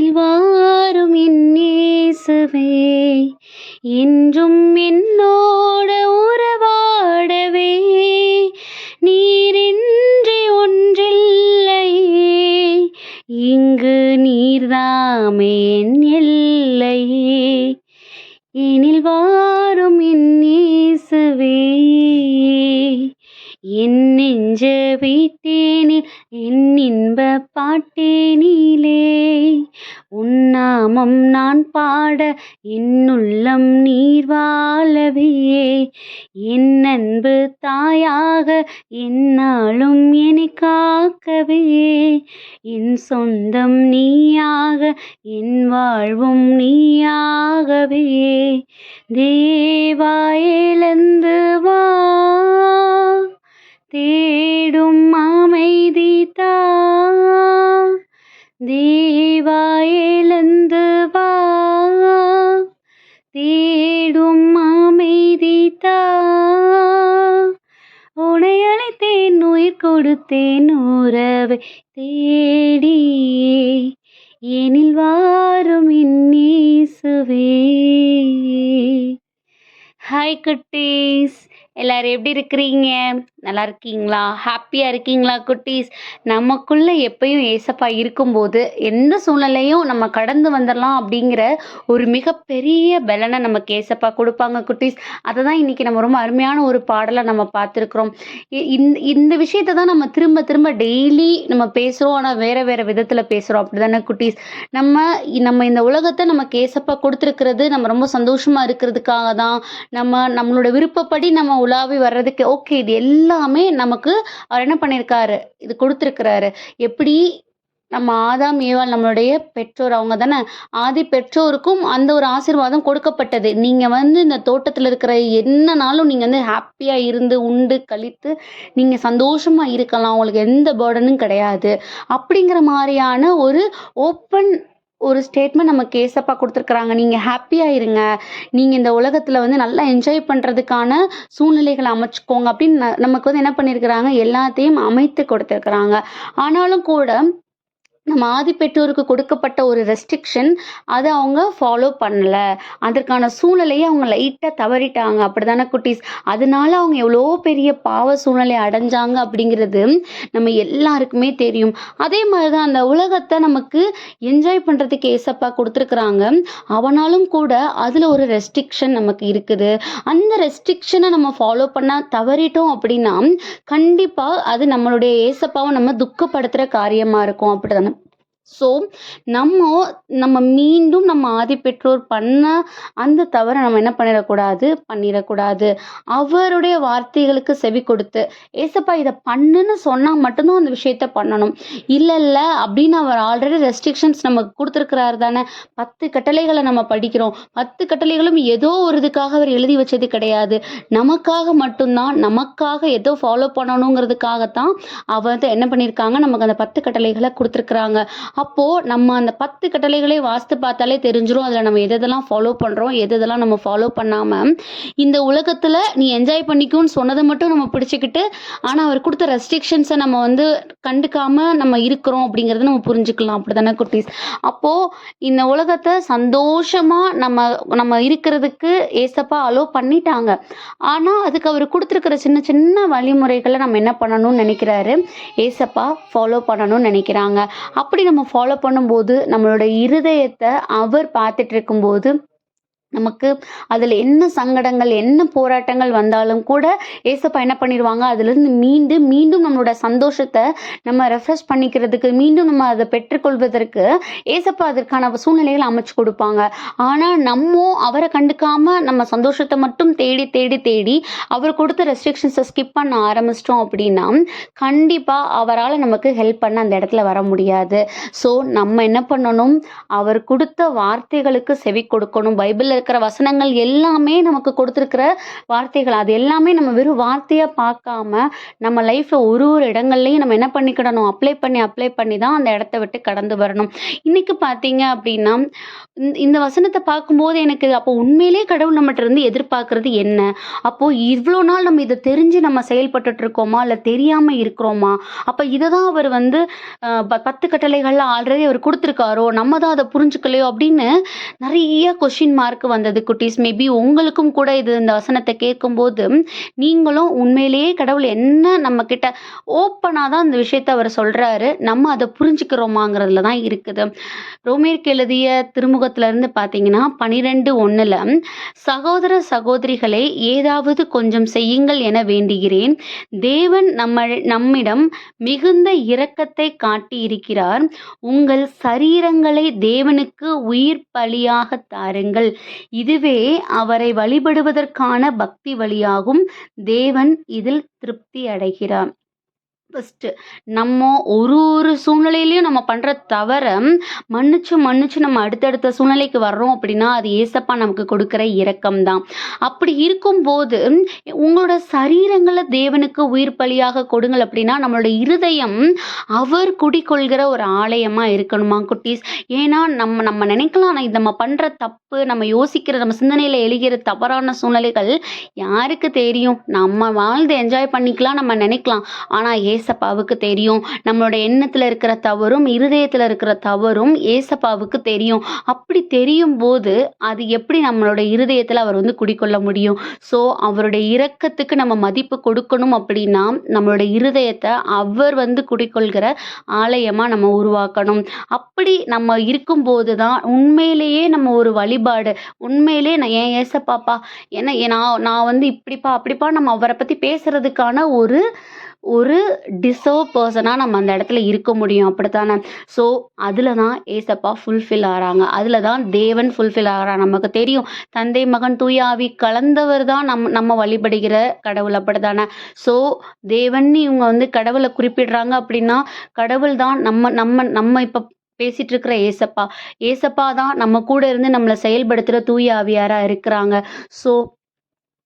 வாரும் என் இயேசுவே என்றும் என்னோடு உறவாடவே. நீரின்றி ஒன்றில்லையே இங்கு நீர்தாமே என் எல்லையே எனில் வாரும் என் இயேசுவே என் நெஞ்ச வீட்டேனில் என் இன்ப பாட்டேனிலே. உன்னாமம் நான் பாட என்னுள்ளம் நீர் வாழவே என் அன்பு தாயாக என்னாலும் என்னை காக்கவே என் சொந்தம் நீயாக என் வாழ்வும் நீயாகவே தேவா வா. தேடும் அமைதி தா. தேவா எழுந்து வா. தேடும் அமைதி தா. உனை அழைத்தேன் உயிர் கொடுத்தேன் உறவை தேடி எனில் வாரும் இயேசுவே ஹாய் குட்டீஸ் எல்லாரும் எப்படி இருக்கிறீங்க? நல்லா இருக்கீங்களா ஹாப்பியாக இருக்கீங்களா குட்டீஸ்? நமக்குள்ளே எப்பயும் ஏசப்பா இருக்கும்போது எந்த சூழ்நிலையும் நம்ம கடந்து வந்துடலாம் அப்படிங்கிற ஒரு மிகப்பெரிய பலனை நமக்கு ஏசப்பா கொடுப்பாங்க குட்டீஸ். அதை தான் இன்றைக்கி நம்ம ரொம்ப அருமையான ஒரு பாடலை நம்ம பார்த்துருக்குறோம். இ- இந்த இந்த விஷயத்தை தான் நம்ம திரும்ப திரும்ப டெய்லி நம்ம பேசுகிறோம் ஆனால் வேறு வேறு விதத்தில் பேசுகிறோம் அப்படி தானே குட்டீஸ்? நம்ம நம்ம இந்த உலகத்தை நமக்கு ஏசப்பா கொடுத்துருக்கிறது நம்ம ரொம்ப சந்தோஷமாக இருக்கிறதுக்காக தான் நம்ம நம்மளோட விருப்பப்படி நம்ம உலாவி வர்றதுக்கு ஓகே இது எல்லாமே நமக்கு அவர் என்ன பண்ணியிருக்காரு இது கொடுத்துருக்கிறாரு. எப்படி நம்ம ஆதாம் ஏவாள் நம்மளுடைய பெற்றோர் அவங்க தானே? ஆதி பெற்றோருக்கும் அந்த ஒரு ஆசீர்வாதம் கொடுக்கப்பட்டது. நீங்கள் வந்து இந்த தோட்டத்தில் இருக்கிற என்னனாலும் நீங்கள் வந்து ஹாப்பியாக இருந்து உண்டு கழித்து நீங்கள் சந்தோஷமாக இருக்கலாம். உங்களுக்கு எந்த பேர்டனும் கிடையாது. அப்படிங்கிற மாதிரியான ஒரு ஓப்பன் ஒரு ஸ்டேட்மெண்ட் நமக்கு ஏசப்பா கொடுத்துருக்குறாங்க. நீங்கள் ஹாப்பியாக இருங்க. நீங்கள் இந்த உலகத்தில் வந்து நல்லா என்ஜாய் பண்ணுறதுக்கான சூழ்நிலைகளை அமைச்சுக்கோங்க அப்படின்னு நமக்கு வந்து என்ன பண்ணியிருக்கிறாங்க எல்லாத்தையும் அமைத்து கொடுத்துருக்குறாங்க. ஆனாலும் கூட நம்ம ஆதி பெற்றோருக்கு கொடுக்கப்பட்ட ஒரு ரெஸ்ட்ரிக்ஷன் அதை அவங்க ஃபாலோ பண்ணல. அதற்கான சூழ்நிலையை அவங்க லைட்டாக தவறிட்டாங்க. அப்படிதானே குட்டீஸ்? அதனால அவங்க எவ்வளோ பெரிய பாவ சூழ்நிலை அடைஞ்சாங்க அப்படிங்கிறது நம்ம எல்லாருக்குமே தெரியும். அதே மாதிரி தான் அந்த உலகத்தை நமக்கு என்ஜாய் பண்ணுறதுக்கு ஏசப்பா கொடுத்துருக்குறாங்க. அவனாலும் கூட அதில் ஒரு ரெஸ்ட்ரிக்ஷன் நமக்கு இருக்குது. அந்த ரெஸ்ட்ரிக்ஷனை நம்ம ஃபாலோ பண்ணால் தவறிட்டோம் அப்படின்னா கண்டிப்பாக அது நம்மளுடைய ஏசப்பாவை நம்ம துக்கப்படுத்துகிற காரியமாக இருக்கும். அப்படிதானே ஸோ நம்ம நம்ம மீண்டும் நம்ம ஆதி பெற்றோர் பண்ண அந்த தவறை நம்ம என்ன பண்ணிடக்கூடாது? பண்ணிடக்கூடாது. அவருடைய வார்த்தைகளுக்கு செவி கொடுத்து ஏசப்பா இதை பண்ணுன்னு சொன்னால் மட்டும்தான் அந்த விஷயத்த பண்ணணும். இல்லை இல்லை அப்படின்னு அவர் ஆல்ரெடி ரெஸ்ட்ரிக்ஷன்ஸ் நமக்கு கொடுத்துருக்கிறாரு தானே. பத்து கட்டளைகளை நம்ம படிக்கிறோம். பத்து கட்டளைகளும் ஏதோ ஒரு இதுக்காக அவர் எழுதி வச்சது கிடையாது. நமக்காக மட்டும்தான் நமக்காக ஏதோ ஃபாலோ பண்ணணுங்கிறதுக்காகத்தான் அவர் வந்து என்ன பண்ணியிருக்காங்க? நமக்கு அந்த பத்து கட்டளைகளை கொடுத்துருக்குறாங்க. அப்போது நம்ம அந்த பத்து கட்டளைகளை வாஸ்து பார்த்தாலே தெரிஞ்சிடும் அதில் நம்ம எதெல்லாம் ஃபாலோ பண்ணுறோம் எதெல்லாம் நம்ம ஃபாலோ பண்ணாமல் இந்த உலகத்தில் நீ என்ஜாய் பண்ணிக்கும்னு சொன்னதை மட்டும் நம்ம பிடிச்சிக்கிட்டு ஆனால் அவர் கொடுத்த ரெஸ்ட்ரிக்ஷன்ஸை நம்ம வந்து கண்டுக்காம நம்ம இருக்கிறோம் அப்படிங்கிறத நம்ம புரிஞ்சுக்கலாம். அப்படி தானே குட்டீஸ்? அப்போது இந்த உலகத்தை சந்தோஷமாக நம்ம நம்ம இருக்கிறதுக்கு ஏசப்பா அலோ பண்ணிட்டாங்க. ஆனால் அதுக்கு அவர் கொடுத்துருக்கிற சின்ன சின்ன வழிமுறைகளை நம்ம என்ன பண்ணணும்னு நினைக்கிறாரு? ஏசப்பா ஃபாலோ பண்ணணும்னு நினைக்கிறாங்க. அப்படி நம்ம ஃபாலோ பண்ணும்போது நம்மளோட இருதயத்தை அவர் பார்த்துட்டு இருக்கும்போது நமக்கு அதில் என்ன சங்கடங்கள் என்ன போராட்டங்கள் வந்தாலும் கூட ஏசப்பா என்ன பண்ணிடுவாங்க அதுலேருந்து மீண்டு மீண்டும் நம்மளோட சந்தோஷத்தை நம்ம ரெஃப்ரெஷ் பண்ணிக்கிறதுக்கு மீண்டும் நம்ம அதை பெற்றுக்கொள்வதற்கு ஏசப்பா அதற்கான சூழ்நிலைகள் அமைச்சு கொடுப்பாங்க. ஆனால் நம்ம அவரை கண்டுக்காமல் நம்ம சந்தோஷத்தை மட்டும் தேடி தேடி தேடி அவர் கொடுத்த ரெஸ்ட்ரிக்ஷன்ஸை ஸ்கிப் பண்ண ஆரம்பிச்சிட்டோம் அப்படின்னா கண்டிப்பாக அவரால் நமக்கு ஹெல்ப் பண்ண அந்த இடத்துல வர முடியாது. ஸோ நம்ம என்ன பண்ணணும்? அவர் கொடுத்த வார்த்தைகளுக்கு செவி கொடுக்கணும். பைபிளில் இருக்கிற வசனங்கள் எல்லாமே நமக்கு கொடுத்துருக்கிற வார்த்தைகள். அது எல்லாமே நம்ம வெறும் வார்த்தையாக பார்க்காம நம்ம லைஃப்பில் ஒரு ஒரு இடங்கள்லையும் நம்ம என்ன பண்ணிக்கிடணும்? அப்ளை பண்ணி அப்ளை பண்ணி தான் அந்த இடத்த விட்டு கடந்து வரணும். இன்னைக்கு பார்த்தீங்க அப்படின்னா இந்த- வசனத்தை பார்க்கும்போது எனக்கு அப்போ உண்மையிலே கடவுள் நம்மகிட்ட இருந்து எதிர்பார்க்கறது என்ன? அப்போது இவ்வளோ நாள் நம்ம இதை தெரிஞ்சு நம்ம செயல்பட்டு இருக்கோமா? இல்லை தெரியாமல் இருக்கிறோமா? அப்போ இதை தான் அவர் வந்து ப- பத்து கட்டளைகள்லாம் ஆல்ரெடி அவர் கொடுத்துருக்காரோ? நம்ம தான் அதை புரிஞ்சுக்கலையோ? அப்படின்னு நிறைய கொஷின் மார்க் வந்தது குட்டீஸ். மேபி உங்களுக்கும் கூட இது இந்த வசனத்தை கேட்கும்போது நீங்களும் உண்மையிலேயே கடவுள் என்ன நம்ம கிட்ட ஓப்பனாக தான் இந்த விஷயத்த அவர் சொல்கிறாரு நம்ம அதை புரிஞ்சுக்கிறோமாங்கிறதுல தான் இருக்குது. ரோமேற்கு எழுதிய திருமுகத்துலேருந்து பார்த்தீங்கன்னா பனிரெண்டு ஒன்றில் சகோதர சகோதரிகளை ஏதாவது கொஞ்சம் செய்யுங்கள் என வேண்டுகிறேன். தேவன் நம்ம நம்மிடம் மிகுந்த இரக்கத்தை காட்டியிருக்கிறார். உங்கள் சரீரங்களை தேவனுக்கு உயிர் பலியாக தாருங்கள். இதுவே அவரை வழிபடுவதற்கான பக்தி வழியாகும். தேவன் இதில் திருப்தி அடைகிறார். ஃபஸ்ட்டு நம்ம ஒரு ஒரு சூழ்நிலையிலையும் நம்ம பண்ணுற தவறை மன்னிச்சு மன்னிச்சு நம்ம அடுத்தடுத்த சூழ்நிலைக்கு வர்றோம் அப்படின்னா அது ஏசப்பா நமக்கு கொடுக்குற இரக்கம் தான் அப்படி இருக்கும்போது உங்களோட சரீரங்களை தேவனுக்கு உயிர் பலியாக கொடுங்கள் அப்படின்னா நம்மளோட இருதயம் அவர் குடிக்கொள்கிற ஒரு ஆலயமாக இருக்கணுமா குட்டீஸ்? ஏன்னா நம்ம நம்ம நினைக்கலாம் ஆனால் இது நம்ம பண்ணுற தப்பு நம்ம யோசிக்கிற நம்ம சிந்தனையில் எழுகிற தவறான சூழ்நிலைகள் யாருக்கு தெரியும்? நம்ம வாழ்ந்து என்ஜாய் பண்ணிக்கலாம் நம்ம நினைக்கலாம். ஆனால் ஏசப்பாவுக்கு தெரியும். நம்மளோட எண்ணத்தில் இருக்கிற தவறும் இருதயத்தில் இருக்கிற தவறும் ஏசப்பாவுக்கு தெரியும். அப்படி தெரியும் போது அது எப்படி நம்மளோட இருதயத்தில் அவர் வந்து குடிக்கொள்ள முடியும்? ஸோ அவருடைய இரக்கத்துக்கு நம்ம மதிப்பு கொடுக்கணும் அப்படின்னா நம்மளோட இருதயத்தை அவர் வந்து குடிக்கொள்கிற ஆலயமாக நம்ம உருவாக்கணும். அப்படி நம்ம இருக்கும்போது தான் உண்மையிலேயே நம்ம ஒரு வழிபாடு உண்மையிலேயே நான் ஏன் ஏசப்பாப்பா? ஏன்னா ஏ- நான் நான் வந்து இப்படிப்பா அப்படிப்பா நம்ம அவரை பற்றி பேசுறதுக்கான ஒரு ஒரு டிசர்வ் பர்சனாக நம்ம அந்த இடத்துல இருக்க முடியும். அப்படித்தானே? ஸோ அதில் தான் ஏசப்பா ஃபுல்ஃபில் ஆகிறாங்க அதில் தான் தேவன் ஃபுல்ஃபில் ஆகிறான் நமக்கு தெரியும் தந்தை மகன் தூயாவி கலந்தவர் தான் நம் நம்ம வழிபடுகிற கடவுள். அப்படித்தானே? ஸோ தேவன் இவங்க வந்து கடவுளை குறிப்பிடுறாங்க அப்படின்னா கடவுள் தான் நம்ம நம்ம நம்ம இப்போ பேசிட்டு இருக்கிற ஏசப்பா. ஏசப்பா தான் நம்ம கூட இருந்து நம்மளை செயல்படுத்துகிற தூய ஆவியாராக இருக்கிறாங்க. ஸோ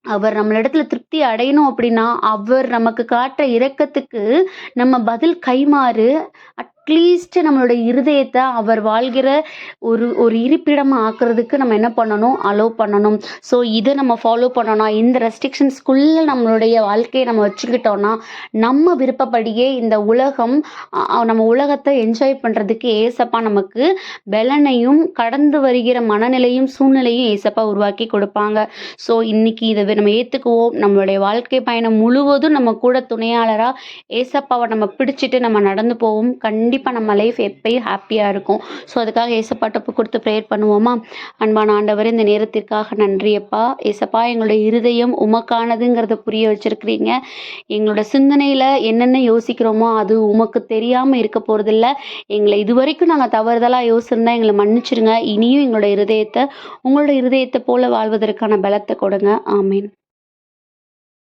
அவர் நம்மளிடத்துல திருப்தி அடையணும் அப்படின்னா அவர் நமக்கு காட்டுற இரக்கத்துக்கு நம்ம பதில் கைமாறு அட்லீஸ்ட் நம்மளோட இருதயத்தை அவர் வாழ்கிற ஒரு ஒரு இருப்பிடமாக ஆக்குறதுக்கு நம்ம என்ன பண்ணணும்? அலோவ் பண்ணணும். ஸோ இதை நம்ம ஃபாலோ பண்ணணும் இந்த ரெஸ்ட்ரிக்ஷன்ஸ்குள்ளே நம்மளுடைய வாழ்க்கையை நம்ம வச்சுக்கிட்டோம்னா நம்ம விருப்பப்படியே இந்த உலகம் நம்ம உலகத்தை என்ஜாய் பண்ணுறதுக்கு ஏசப்பா நமக்கு பலனையும் கடந்து வருகிற மனநிலையும் சூழ்நிலையும் ஏசப்பா உருவாக்கி கொடுப்பாங்க. ஸோ இன்னைக்கு இதை நம்ம ஏற்றுக்குவோம் நம்மளுடைய வாழ்க்கை பயணம் முழுவதும் நம்ம கூட துணையாளராக ஏசப்பாவை நம்ம பிடிச்சிட்டு நம்ம நடந்து போவோம். கண்டிப்பாக நம்ம லைஃப் எப்பயும் ஹாப்பியாக இருக்கும். ஸோ அதுக்காக ஏசப்பா ஒப்பு கொடுத்து ப்ரேயர் பண்ணுவோமா? அன்பான ஆண்டவர் இந்த நேரத்திற்காக நன்றியப்பா ஏசப்பா எங்களுடைய இருதயம் உமக்கானதுங்கிறத புரிய வச்சுருக்கிறீங்க. எங்களோட சிந்தனையில் என்னென்ன யோசிக்கிறோமோ அது உமக்கு தெரியாமல் இருக்க போகிறதில்ல எங்களை இதுவரைக்கும் நாங்கள் தவறுதலாக யோசிச்சிருந்தா எங்களை மன்னிச்சிருங்க. இனியும் எங்களோட இருதயத்தை உங்களோட இருதயத்தை போல் வாழ்வதற்கான பலத்தை கொடுங்க. ஆமீன்.